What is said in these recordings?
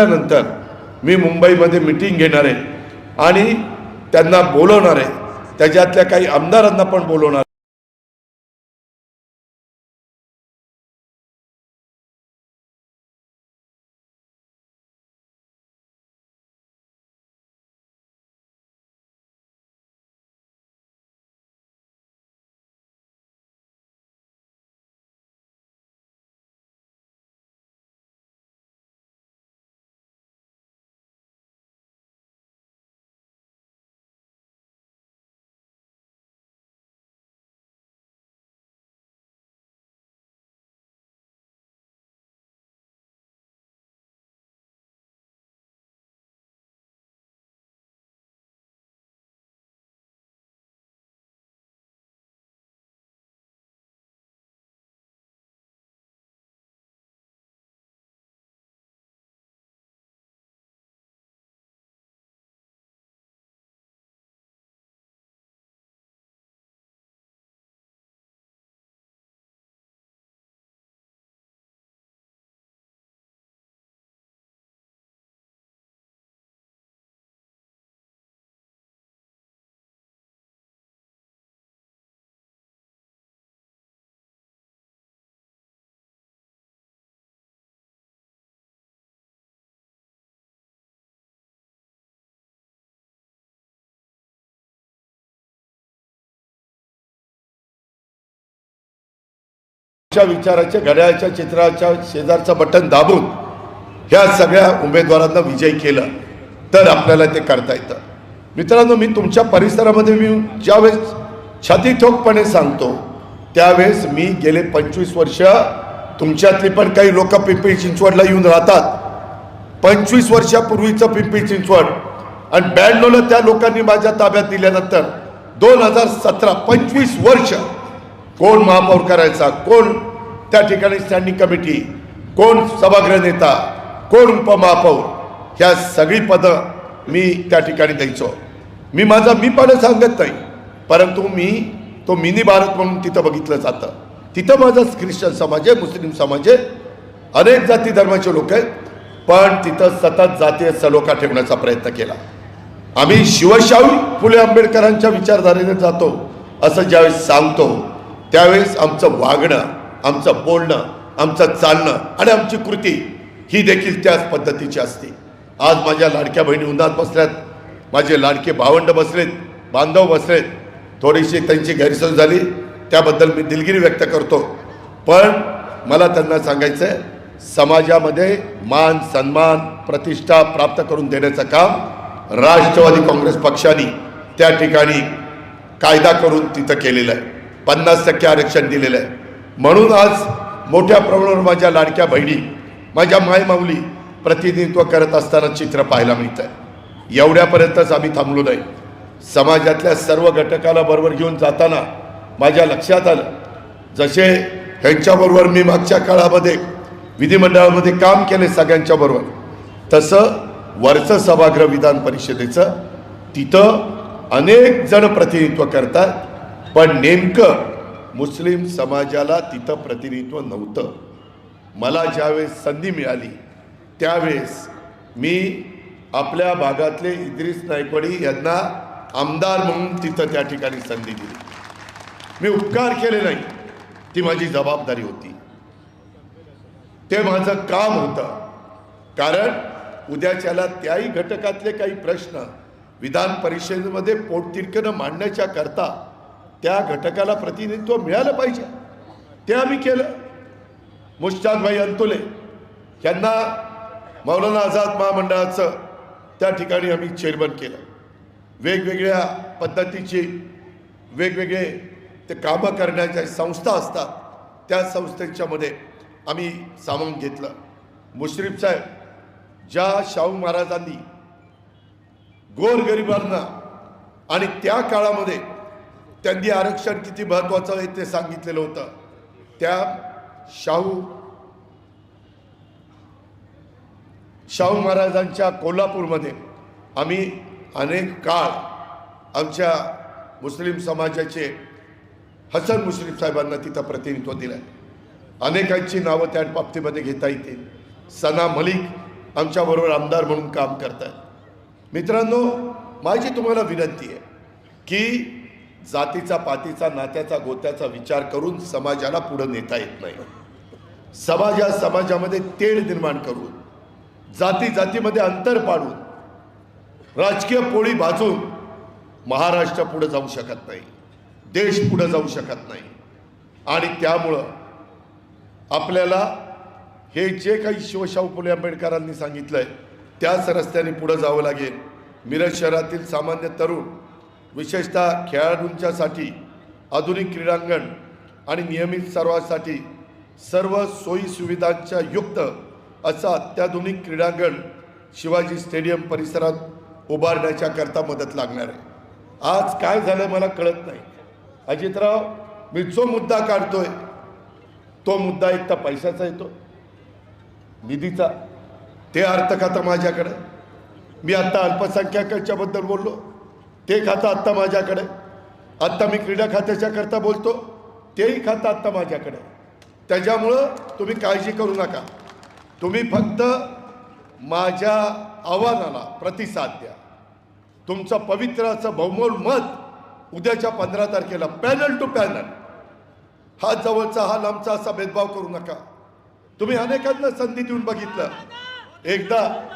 नंतर मी मुंबईमध्ये मिटिंग घेणार आहे आणि त्यांना बोलवणार आहे त्याच्यातल्या काही आमदारांना पण बोलवणार. च्या विचाराच्या घड्याळच्या चित्राच्या शेजारचं बटन दाबून ह्या सगळ्या उमेदवारांना विजयी केलं. तर आपल्याला ते करता येतं. मित्रांनो मी तुमच्या परिसरामध्ये मी ज्यावेळेस छाती ठोकपणे सांगतो त्यावेळेस मी गेले पंचवीस वर्ष तुमच्यातली पण काही लोक पिंपरी चिंचवडला येऊन राहतात. पंचवीस वर्षापूर्वीचं पिंपरी चिंचवड आणि ब्याण्णवला त्या लोकांनी माझ्या ताब्यात दिल्यानंतर दोन हजार सतरा पंचवीस वर्ष कोण महापौर करायचा कोण त्या ठिकाणी स्टँडिंग कमिटी कोण सभागृह नेता कोण उपमहापौर ह्या सगळी पदं मी त्या ठिकाणी द्यायचो. मी माझा मी पण सांगत नाही परंतु मी तो मिनी भारत म्हणून तिथं बघितलं जातं. तिथं माझा ख्रिश्चन समाज आहे मुस्लिम समाज आहे अनेक जाती धर्माचे लोक आहेत पण तिथं सतत जातीय सलोखा ठेवण्याचा प्रयत्न केला. आम्ही शिवशाहू फुले आंबेडकरांच्या विचारधारेने जातो असं ज्यावेळेस सांगतो त्यावेळेस आमचं वागणं आमचं बोलणं आमचं चालणं आणि आमची कृती ही देखील त्याच पद्धतीची असते. आज माझ्या लाडक्या बहिणी उन्हात बसल्यात माझे लाडके भावंड बसलेत बांधव बसलेत. थोडीशी त्यांची गैरसोय झाली त्याबद्दल मी दिलगिरी व्यक्त करतो. पण मला त्यांना सांगायचं आहे समाजामध्ये मान सन्मान प्रतिष्ठा प्राप्त करून देण्याचं काम राष्ट्रवादी काँग्रेस पक्षाने त्या ठिकाणी कायदा करून तिथं केलेलं आहे. पन्नास टक्के आरक्षण दिलेलं आहे. म्हणून आज मोठ्या प्रमाणावर माझ्या लाडक्या बहिणी माझ्या मायमाऊली प्रतिनिधित्व करत असताना चित्र पाहायला मिळतं आहे एवढ्यापर्यंतच आम्ही थांबलो नाही. समाजातल्या सर्व घटकाला बरोबर घेऊन जाताना माझ्या लक्षात आलं जसे ह्यांच्याबरोबर मी मागच्या काळामध्ये विधिमंडळामध्ये काम केले सगळ्यांच्या बरोबर तसं वरचं सभागृह विधान परिषदेचं तिथं अनेक जण प्रतिनिधित्व करतात पण नेमकं मुस्लिम समाजाला तिथं प्रतिनिधित्व नव्हतं. मला ज्यावेळेस संधी मिळाली त्यावेळेस मी आपल्या भागातले इद्रिस नायकवाडी यांना आमदार म्हणून तिथं त्या ठिकाणी संधी दिली. मी उपकार केले नाही. ती माझी जबाबदारी होती. ते माझं काम होतं. कारण उद्याच्याला त्याही घटकातले काही प्रश्न विधान परिषदेमध्ये पोटतिरकनं मांडण्याच्या करता त्या घटकाला प्रतिनिधित्व मिळालं पाहिजे. ते आम्ही केलं. मुश्ताकभाई अंतुले यांना मौलाना आझाद महामंडळाचं त्या ठिकाणी आम्ही चेअरमन केलं. वेगवेगळ्या पद्धतीची वेगवेगळे ते कामं करण्याच्या संस्था असतात त्या संस्थेच्यामध्ये आम्ही सामावून घेतलं. मुश्रीफ साहेब ज्या शाहू महाराजांनी गोरगरिबांना आणि त्या काळामध्ये त्यांनी आरक्षण किती महत्त्वाचं आहे ते सांगितलेलं होतं. त्या शाहू शाहू महाराजांच्या कोल्हापूरमध्ये आम्ही अनेक काळ आमच्या मुस्लिम समाजाचे हसन मुश्रीफ साहेबांना तिथं प्रतिनिधित्व दिलं अनेकांची नावं त्या बाबतीमध्ये घेता येतील. सना मलिक आमच्याबरोबर आमदार म्हणून काम करतायत. मित्रांनो माझी तुम्हाला विनंती आहे की जातीचा पातीचा नात्याचा गोत्याचा विचार करून समाजाला पुढं नेता येत नाही. समाजा समाजामध्ये तेढ निर्माण करून जाती जातीमध्ये अंतर पाडून राजकीय पोळी भाजून महाराष्ट्र पुढं जाऊ शकत नाही देश पुढं जाऊ शकत नाही. आणि त्यामुळं आपल्याला हे जे काही शिवशाहू फुले आंबेडकरांनी सांगितलंय त्याच रस्त्याने पुढं जावं लागेल. मिरज शहरातील सामान्य तरुण विशेषतः खेळाडूंच्यासाठी आधुनिक क्रीडांगण आणि नियमित सर्वांसाठी सर्व सोयीसुविधांच्या युक्त असं अत्याधुनिक क्रीडांगण शिवाजी स्टेडियम परिसरात उभारण्याच्याकरता मदत लागणार आहे. आज काय झालं मला कळत नाही. अजितराव मी जो मुद्दा काढतोय तो मुद्दा एक तर पैशाचा येतो. निधीचा. ते अर्थ माझ्याकडे. मी आत्ता अल्पसंख्याकांच्याबद्दल बोललो. ते खातं आत्ता माझ्याकडे. आत्ता मी क्रीडा खात्याच्या करता बोलतो तेही खातं आत्ता माझ्याकडे. त्याच्यामुळं तुम्ही काळजी करू नका. तुम्ही फक्त माझ्या आव्हानाला प्रतिसाद द्या. तुमचं पवित्राचं बहुमोल मत उद्याच्या पंधरा तारखेला पॅनल टू पॅनल. हा जवळचा हा लांबचा असा भेदभाव करू नका. तुम्ही अनेकांना संधी देऊन बघितलं. एकदा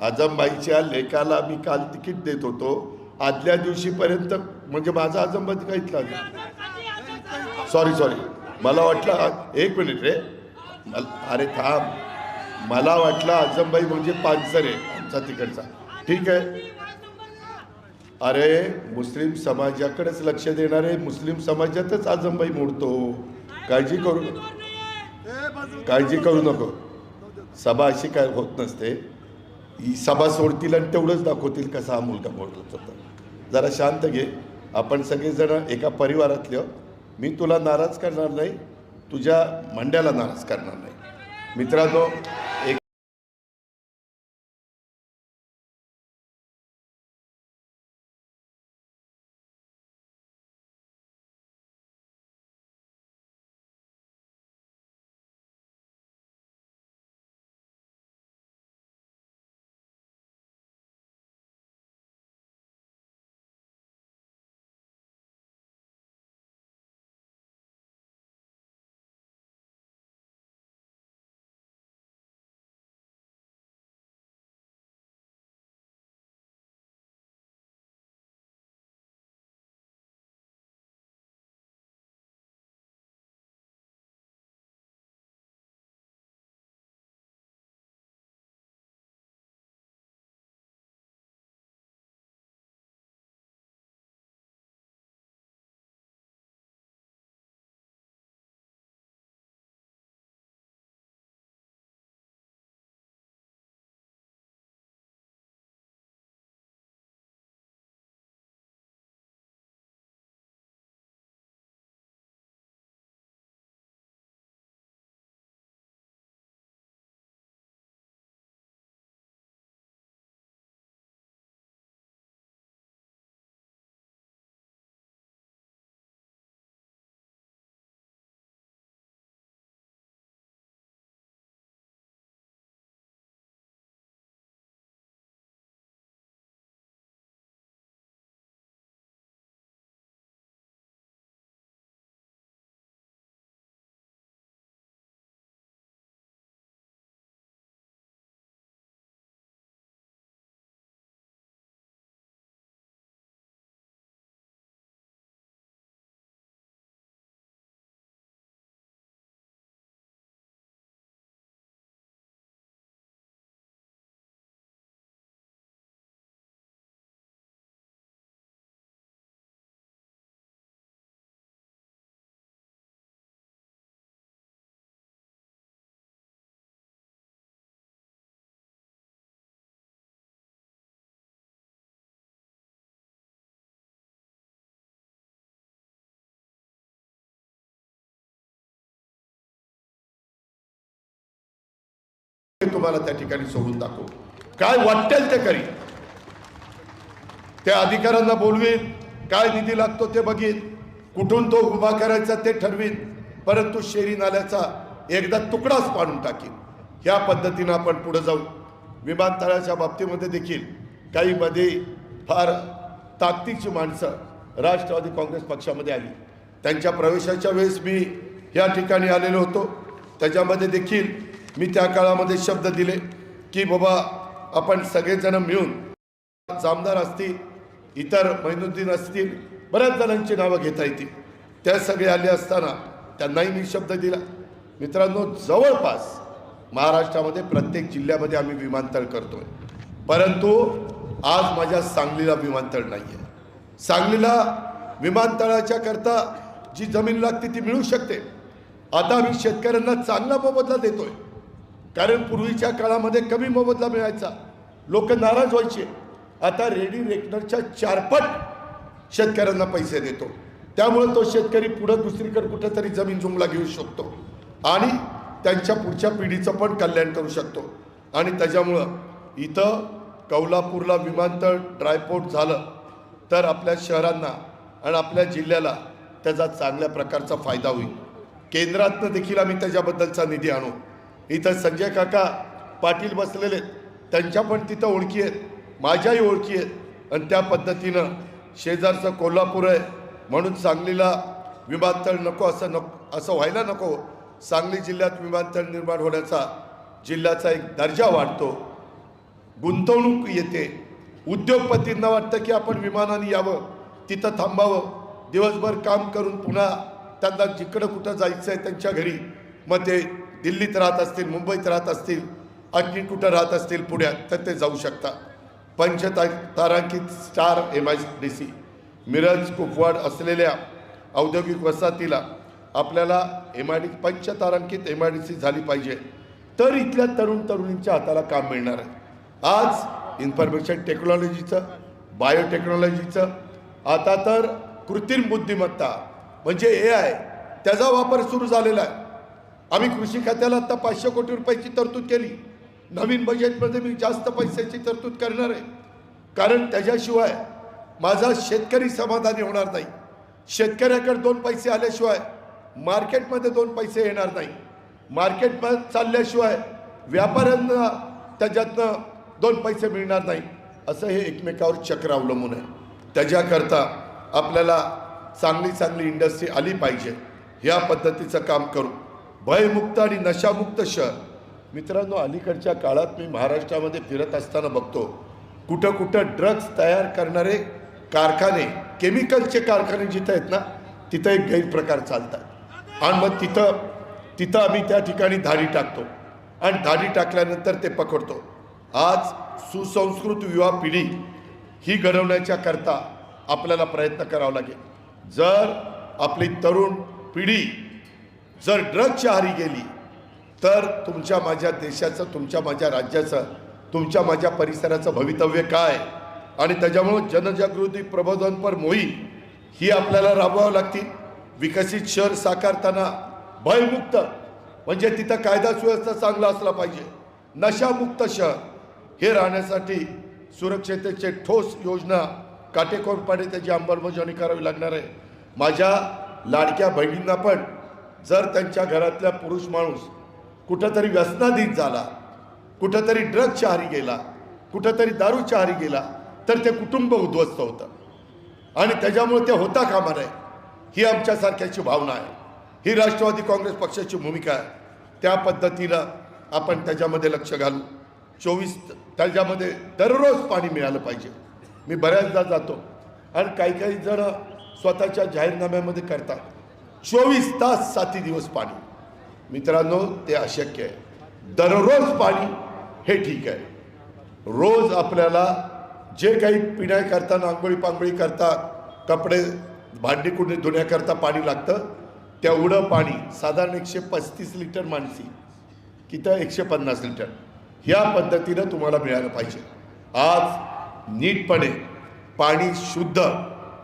आजमबाईच्या लेखाला मी काल तिकीट देत होतो. आदल्या दिवशीपर्यंत म्हणजे माझा आजमबाई काहीच लागला सॉरी सॉरी मला वाटलं एक मिनिट रे. अरे थांब. मला वाटलं आजमबाई म्हणजे पानसर आहे आमचा तिकडचा. ठीक आहे. अरे मुस्लिम समाजाकडेच लक्ष देणारे मुस्लिम समाजातच आजमबाई मोडतो. काळजी करू नको. काळजी करू नको. सभा अशी काय होत नसते. ही सभा सोडतील आणि तेवढंच दाखवतील कसा हा मुलगा बोलत होता. जरा शांत घे. आपण सगळेजण एका परिवारातले मी तुला नाराज करणार नाही तुझ्या मंड्याला नाराज करणार नाही. मित्रांनो तुम्हाला त्या ठिकाणी सोडून दाखवू काय वाटेल ते करी त्या अधिकाऱ्यांना बोलवीन काय निधी लागतो ते बघीन कुठून तो उभा करायचा ते ठरवीन परंतु शेरी नाल्याचा एकदा तुकडाच पाडून टाकीन. ह्या पद्धतीनं आपण पुढे जाऊ. विमानतळाच्या बाबतीमध्ये देखील काही मध्ये फार ताकदीची माणसं राष्ट्रवादी काँग्रेस पक्षामध्ये आली. त्यांच्या प्रवेशाच्या वेळेस मी या ठिकाणी आलेलो होतो. त्याच्यामध्ये देखील मी त्या काळामध्ये शब्द दिले की बाबा आपण सगळेजण मिळून जामदार असतील इतर मैनुद्दीन असतील बऱ्याच जणांची नावं घेता येतील. त्या सगळे आले असताना त्यांनाही मी शब्द दिला. मित्रांनो जवळपास महाराष्ट्रामध्ये प्रत्येक जिल्ह्यामध्ये आम्ही विमानतळ करतोय. परंतु आज माझ्या सांगलीला विमानतळ नाही आहे सांगलीला विमानतळाच्या करता जी जमीन लागते ती मिळू शकते. आता आम्ही शेतकऱ्यांना चांगला मोबदला देतोय. कारण पूर्वीच्या काळामध्ये कमी मोबदला मिळायचा. लोक नाराज व्हायचे. आता रेडी रेकनरच्या चारपट शेतकऱ्यांना पैसे देतो. त्यामुळे तो शेतकरी पुढं दुसरीकडे कुठेतरी जमीन जुमला घेऊ शकतो. आणि त्यांच्या पुढच्या पिढीचं पण कल्याण करू शकतो. आणि त्याच्यामुळं इथं कौलापूरला विमानतळ ड्रायपोर्ट झालं तर आपल्या शहरांना आणि आपल्या जिल्ह्याला त्याचा चांगल्या प्रकारचा फायदा होईल. केंद्रातनं देखील आम्ही त्याच्याबद्दलचा निधी आणू. इथं संजय काका पाटील बसलेले त्यांच्या पण तिथं ओळखी आहेत. माझ्याही ओळखी आहेत. आणि त्या पद्धतीनं शेजारचं कोल्हापूर आहे. म्हणून सांगलीला विमानतळ नको असं नको असं व्हायला नको. सांगली जिल्ह्यात विमानतळ निर्माण होण्याचा जिल्ह्याचा एक दर्जा वाढतो. गुंतवणूक येते. उद्योगपतींना वाटतं की आपण विमानाने यावं. तिथं थांबावं. दिवसभर काम करून पुन्हा त्यांना जिकडं कुठं जायचं आहे त्यांच्या घरी. मग ते दिल्लीत राहत असतील मुंबईत राहत असतील आणखी कुठं राहत असतील पुण्यात तर ते जाऊ शकतात पंचता तारांकित star M I D C Miraj Kupwad असलेल्या औद्योगिक वसाहतीला आपल्याला एम आय डी पंच तारांकित एम आय डी सी झाली पाहिजे. तर इथल्या तरुण तरुणींच्या हाताला काम मिळणार आहे. आज इन्फॉर्मेशन टेक्नॉलॉजीचं बायोटेक्नॉलॉजीचं आता तर कृत्रिम बुद्धिमत्ता म्हणजे ए आय त्याचा वापर सुरू झालेला आहे. आम्ही कृषी खात्याला आता पाचशे कोटी रुपयाची तरतूद केली. नवीन बजेटमध्ये मी जास्त पैशाची तरतूद करणार आहे. कारण त्याच्याशिवाय माझा शेतकरी समाधानी होणार नाही. शेतकऱ्याकडे दोन पैसे आल्याशिवाय मार्केटमध्ये दोन पैसे येणार नाही. मार्केटमध्ये चालल्याशिवाय व्यापाऱ्यांना त्याच्यातनं दोन पैसे मिळणार नाही. असं हे एकमेकावर चक्र अवलंबून आहे. त्याच्याकरता आपल्याला चांगली चांगली इंडस्ट्री आली पाहिजे. ह्या पद्धतीचं काम करू. भयमुक्त आणि नशामुक्त शहर. मित्रांनो अलीकडच्या काळात मी महाराष्ट्रामध्ये फिरत असताना बघतो कुठं कुठं ड्रग्ज तयार करणारे कारखाने केमिकलचे कारखाने जिथं आहेत ना तिथं एक गैरप्रकार चालतात. आणि मग तिथं तिथं आम्ही त्या ठिकाणी धाडी टाकतो. आणि धाडी टाकल्यानंतर ते पकडतो. आज सुसंस्कृत युवा पिढी ही घडवण्याच्या करता आपल्याला प्रयत्न करावा लागेल. जर आपली तरुण पिढी जर ड्रगच्या हारी गेली तर तुमच्या माझ्या देशाचं तुमच्या माझ्या राज्याचं तुमच्या माझ्या परिसराचं भवितव्य काय? आणि त्याच्यामुळं जनजागृती प्रबोधनपर मोहीम ही आपल्याला राबवावं लागती विकसित शहर साकारताना भयमुक्त म्हणजे तिथं कायदा सुव्यवस्था चांगला असला पाहिजे. नशामुक्त शहर हे राहण्यासाठी सुरक्षतेचे ठोस योजना काटेकोरपणे त्याची अंमलबजावणी करावी लागणार आहे. माझ्या लाडक्या बहिणींना पण जर त्यांच्या घरातल्या पुरुष माणूस कुठंतरी व्यसनाधीत झाला कुठंतरी ड्रग आहारी गेला कुठंतरी दारूच्या आहारी गेला तर ते कुटुंब उद्ध्वस्त होतं. आणि त्याच्यामुळे ते होता कामा नये ही आमच्यासारख्याची भावना आहे. ही राष्ट्रवादी काँग्रेस पक्षाची भूमिका आहे. त्या पद्धतीनं आपण त्याच्यामध्ये लक्ष घालू. चोवीस त्याच्यामध्ये दररोज पाणी मिळालं पाहिजे. मी बऱ्याचदा जातो. आणि काही काही जण स्वतःच्या जाहीरनाम्यामध्ये करतात. चोवीस तास साती दिवस पाणी. मित्रांनो ते अशक्य आहे. दररोज पाणी हे ठीक आहे. रोज आपल्याला जे काही पिण्या करता आंघोळी पांगोळी करता कपडे भांडी कुंडी धुण्याकरता पाणी लागतं तेवढं पाणी साधारण एकशे पस्तीस लिटर माणसी किती एकशे पन्नास लिटर. ह्या पद्धतीनं तुम्हाला मिळालं पाहिजे. आज नीटपणे पाणी शुद्ध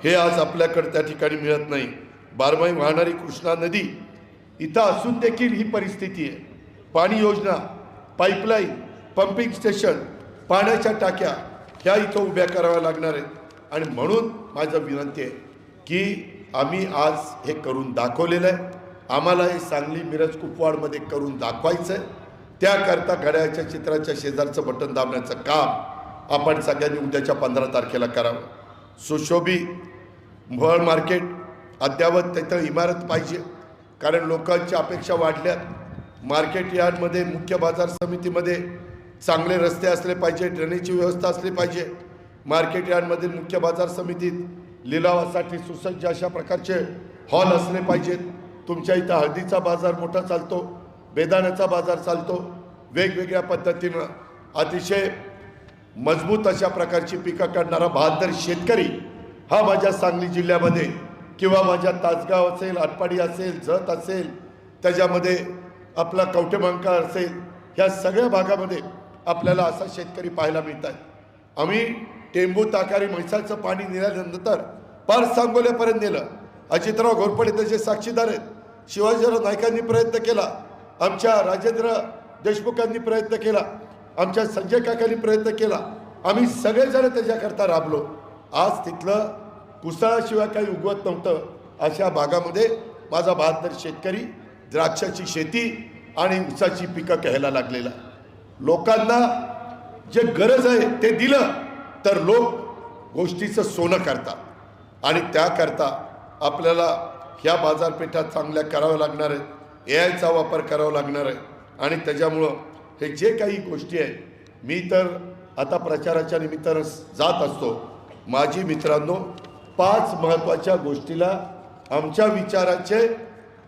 हे आज आपल्याकडे त्या ठिकाणी मिळत नाही. बारमाही वाहणारी कृष्णा नदी इथं असून देखील ही परिस्थिती आहे. पाणी योजना पाईपलाईन पंपिंग स्टेशन पाण्याच्या टाक्या ह्या इथं उभ्या कराव्या लागणार आहेत. आणि म्हणून माझं विनंती आहे की आम्ही आज हे करून दाखवलेलं आहे. आम्हाला हे सांगली मिरज कुपवाडमध्ये करून दाखवायचं आहे त्याकरता घड्याळ्याच्या चित्राच्या शेजारचं बटन दाबण्याचं काम आपण सगळ्यांनी उद्याच्या पंधरा तारखेला करावं. सुशोभी भळ मार्केट अद्यावत तिथं इमारत पाहिजे. कारण लोकांच्या अपेक्षा वाढल्यात. मार्केट यार्डमध्ये मुख्य बाजार समितीमध्ये चांगले रस्ते असले पाहिजे ड्रेनेजची व्यवस्था असली पाहिजे. मार्केट यार्डमधील मुख्य बाजार समितीत लिलावासाठी सुसज्ज अशा प्रकारचे हॉल असले पाहिजेत. तुमच्या इथं हळदीचा बाजार मोठा चालतो बेदाण्याचा बाजार चालतो वेगवेगळ्या पद्धतीनं. अतिशय मजबूत अशा प्रकारची पिकं काढणारा बहादर शेतकरी हा माझ्या सांगली जिल्ह्यामध्ये किंवा माझ्या तासगाव असेल आटपाडी असेल जत असेल त्याच्यामध्ये आपला कवटेमंका असेल ह्या सगळ्या भागामध्ये आपल्याला असा शेतकरी पाहायला मिळत आहे आम्ही टेंबू ताकारी म्हैसाचं पाणी नेल्यानंतर पार सांगोल्यापर्यंत नेलं. अजितराव घोरपडे त्याचे साक्षीदार आहेत शिवाजीराव नायकांनी प्रयत्न केला आमच्या राजेंद्र देशमुखांनी प्रयत्न केला आमच्या संजय काकांनी प्रयत्न केला. आम्ही सगळेजण त्याच्याकरता राबलो. आज तिथलं कुसळाशिवाय काही उगवत नव्हतं. अशा भागामध्ये माझा बहात्तर शेतकरी द्राक्षाची शेती आणि ऊसाची पिकं घ्यायला लागलेला. लोकांना जे गरज आहे ते दिलं तर लोक गोष्टीचं सोनं करतात. आणि त्याकरता आपल्याला ह्या बाजारपेठा चांगल्या कराव्या लागणार आहेत. ए आयचा वापर करावा लागणार आहे. आणि त्याच्यामुळं हे जे काही गोष्टी आहेत मी तर आता प्रचाराच्या निमित्तानं जात असतो. माझी मित्रांनो पाच महत्त्वाच्या गोष्टीला आमच्या विचाराचे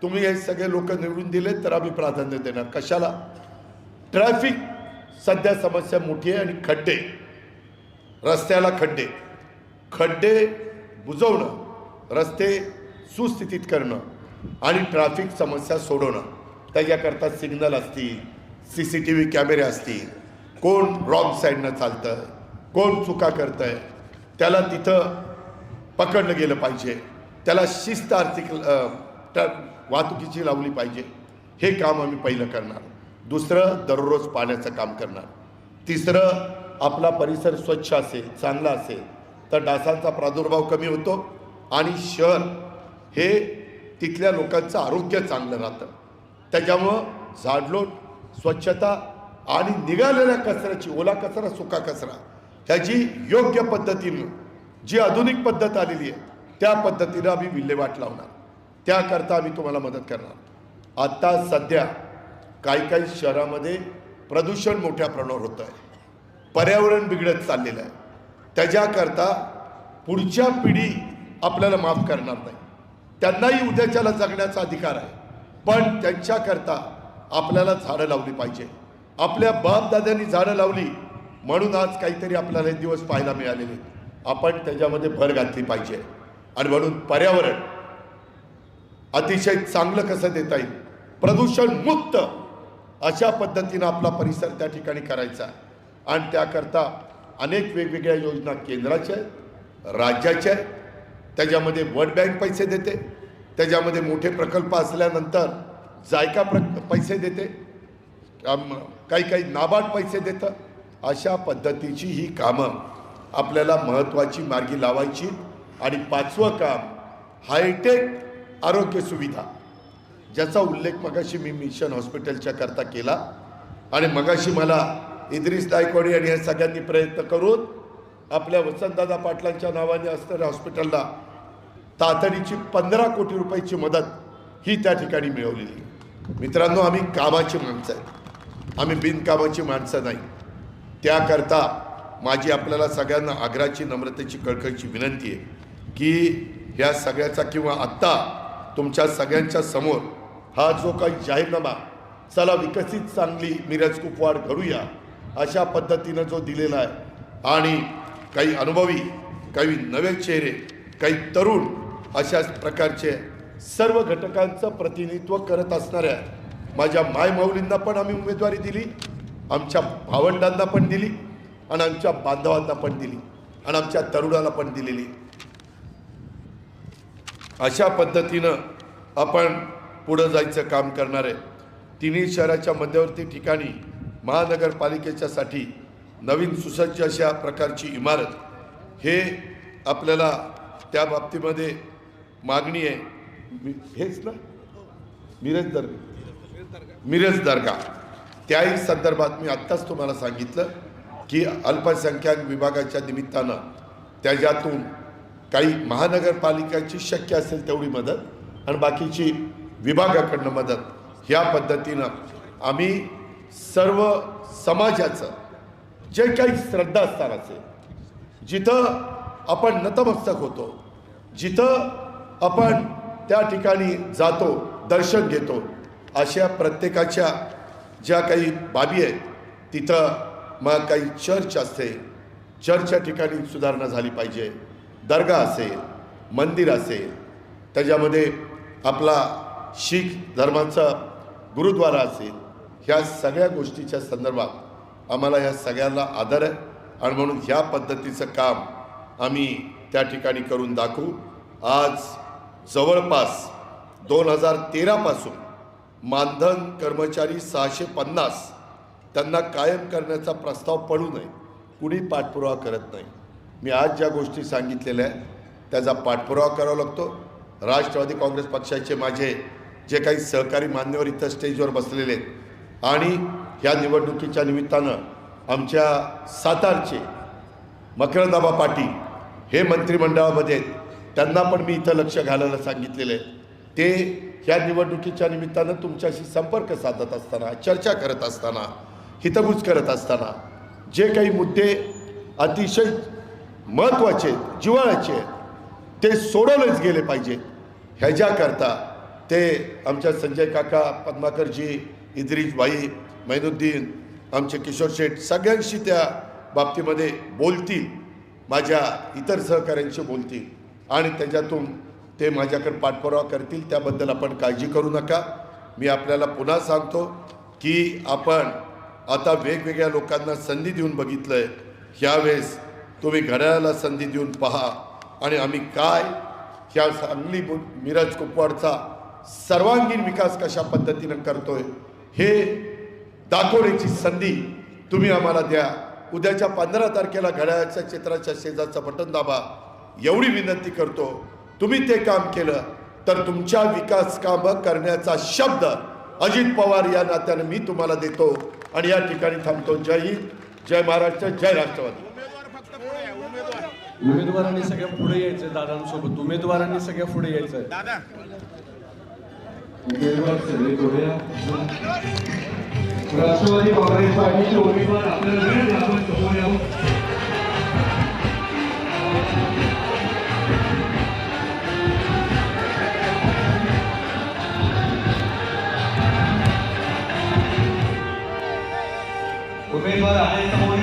तुम्ही हे सगळे लोक निवडून दिले तर आम्ही प्राधान्य देणार. कशाला? ट्रॅफिक सध्या समस्या मोठी आहे आणि खड्डे. रस्त्याला खड्डे. खड्डे बुजवणं रस्ते सुस्थितीत करणं आणि ट्रॅफिक समस्या सोडवणं. त्याच्याकरता सिग्नल असतील सी सी टी व्ही कॅमेरे असतील. कोण रॉंग साईडनं चालतं कोण चुका करतं आहे त्याला तिथं पकडलं गेलं पाहिजे. त्याला शिस्त आर्थिक वाहतुकीची लावली पाहिजे. हे काम आम्ही पहिलं करणार. दुसरं दररोज पाण्याचं काम करणार. तिसरं आपला परिसर स्वच्छ असेल चांगला असेल तर डासांचा प्रादुर्भाव कमी होतो आणि शहर हे तिथल्या लोकांचं आरोग्य चांगलं राहतं. त्याच्यामुळं झाडलोट स्वच्छता आणि निघालेल्या कचऱ्याची ओला कचरा सुका कचरा ह्याची योग्य पद्धतीनं जी आधुनिक पद्धत आलेली आहे त्या पद्धतीनं आम्ही विल्हेवाट लावणार. त्याकरता आम्ही तुम्हाला मदत करणार आत्ता सध्या काही काही शहरामध्ये प्रदूषण मोठ्या प्रमाणावर होतं आहे पर्यावरण बिघडत चाललेलं आहे. त्याच्याकरता पुढच्या पिढी आपल्याला माफ करणार नाही. त्यांनाही उद्याच्याला जगण्याचा अधिकार आहे. पण त्यांच्याकरता आपल्याला झाडं लावली पाहिजे. आपल्या बापदाद्यांनी झाडं लावली म्हणून आज काहीतरी आपल्याला हे दिवस पाहायला मिळालेले आपण त्याच्यामध्ये भर घातली पाहिजे. आणि म्हणून पर्यावरण अतिशय चांगलं कसं देता येईल? प्रदूषण मुक्त अशा पद्धतीनं आपला परिसर त्या ठिकाणी करायचा. आणि त्याकरता अनेक वेगवेगळ्या योजना केंद्राच्या आहेत राज्याच्या आहेत. त्याच्यामध्ये वर्ल्ड बँक पैसे देते. त्याच्यामध्ये मोठे प्रकल्प असल्यानंतर जायका प्र पैसे देते. काही काही नाबार्ड पैसे देतं. अशा पद्धतीची ही कामं आपल्याला महत्त्वाची मार्गी लावायची आणि पाचवं काम हायटेक आरोग्य सुविधा. ज्याचा उल्लेख मगाशी मी मिशन हॉस्पिटलच्या करता केला. आणि मगाशी मला इद्रिस दायकवाडी आणि या सगळ्यांनी प्रयत्न करून आपल्या वसंतदादा पाटलांच्या नावाने असणाऱ्या हॉस्पिटलला तातडीची पंधरा कोटी रुपयाची मदत ही त्या ठिकाणी मिळवलेली. मित्रांनो आम्ही कामाची माणसं आहेत. आम्ही बिनकामाची माणसं नाही. त्याकरता माझी आपल्याला सगळ्यांना आग्राची नम्रतेची कळकळीची विनंती आहे की ह्या सगळ्याचा किंवा आत्ता तुमच्या सगळ्यांच्या समोर हा जो काही जाहीरनामा चला विकसित चांगली मिरज कुपवाड घडूया अशा पद्धतीनं जो दिलेला आहे. आणि काही अनुभवी काही नवे चेहरे काही तरुण अशा प्रकारचे सर्व घटकांचं प्रतिनिधित्व करत असणाऱ्या माझ्या मायमाऊलींना पण आम्ही उमेदवारी दिली आमच्या भावंडांना पण दिली. आणि आमच्या बांधवांना पण दिली. आणि आमच्या तरुणाला पण दिलेली. अशा पद्धतीनं आपण पुढं जायचं काम करणार आहे. तिन्ही शहराच्या मध्यवर्ती ठिकाणी महानगरपालिकेच्यासाठी नवीन सुसज्ज अशा प्रकारची इमारत हे आपल्याला त्या बाबतीमध्ये मागणी आहे. हेच ना? मिरज दर्गा. मिरज दर्गा. त्याही संदर्भात मी आत्ताच तुम्हाला सांगितलं. की अल्पसंख्याक विभागाच्या निमित्तानं त्याच्यातून काही महानगरपालिकाची शक्य असेल तेवढी मदत आणि बाकीची विभागाकडनं मदत ह्या पद्धतीनं आम्ही सर्व समाजाचं जे काही श्रद्धास्थान असेल जिथं आपण नतमस्तक होतो जिथं आपण त्या ठिकाणी जातो दर्शन घेतो अशा प्रत्येकाच्या ज्या काही बाबी आहेत तिथं मग काही चर्च असते चर्चच्या ठिकाणी सुधारणा झाली पाहिजे. दर्गा असेल मंदिर असेल त्याच्यामध्ये आपला शीख धर्माचा गुरुद्वारा असेल ह्या सगळ्या गोष्टीच्या संदर्भात आम्हाला ह्या सगळ्यांना आदर आहे. आणि म्हणून ह्या पद्धतीचं काम आम्ही त्या ठिकाणी करून दाखवू. आज जवळपास दोन हजार तेरापासून मानधन कर्मचारी सहाशे पन्नास त्यांना कायम करण्याचा प्रस्ताव पडू नये. कुणी पाठपुरावा करत नाही. मी आज ज्या गोष्टी सांगितलेल्या आहेत त्याचा पाठपुरावा करावा लागतो. राष्ट्रवादी काँग्रेस पक्षाचे माझे जे काही सहकारी मान्यवर इथं स्टेजवर बसलेले आहेत आणि ह्या निवडणुकीच्या निमित्तानं आमच्या सातारचे मकरंदाबा पाटील हे मंत्रिमंडळामध्ये आहेत. त्यांना पण मी इथं लक्ष घालायला सांगितलेलं आहे. ते ह्या निवडणुकीच्या निमित्तानं तुमच्याशी संपर्क साधत असताना चर्चा करत असताना हितगुज करत असताना जे काही मुद्दे अतिशय महत्त्वाचे आहेत, जिव्हाळ्याचे आहेत ते सोडवलेच गेले पाहिजे. ह्याच्याकरता ते आमच्या संजय काका पद्माकरजी इद्रिज भाई मैनुद्दीन आमचे किशोर शेठ सगळ्यांशी त्या बाबतीमध्ये बोलतील माझ्या इतर सहकाऱ्यांशी बोलतील आणि त्याच्यातून ते माझ्याकडे पाठपुरावा करतील त्याबद्दल आपण काळजी करू नका. मी आपल्याला पुन्हा सांगतो की आपण आता वेगवेगळ्या लोकांना संधी देऊन बघितलं आहे ह्यावेळेस तुम्ही घड्याळाला संधी देऊन पहा. आणि आम्ही काय? ह्या सांगली मिरज कुपवाडचा सर्वांगीण विकास कशा पद्धतीनं करतोय हे दाखवण्याची संधी तुम्ही आम्हाला द्या. उद्याच्या पंधरा तारखेला घड्याळाच्या चित्राच्या शेजारचं बटन दाबा. एवढी विनंती करतो. तुम्ही ते काम केलं तर तुमच्या विकास कामं करण्याचा शब्द अजित पवार या नात्याने मी तुम्हाला देतो आणि या ठिकाणी थांबतो. जय हिंद जय महाराष्ट्र जय राष्ट्रवादी. उमेदवारांनी सगळ्या पुढे यायचं दादांसोबत. उमेदवारांनी सगळ्या पुढे यायचं. राष्ट्रवादी काँग्रेस पार्टीचे उमेदवार आपल्याला वेळ द्या,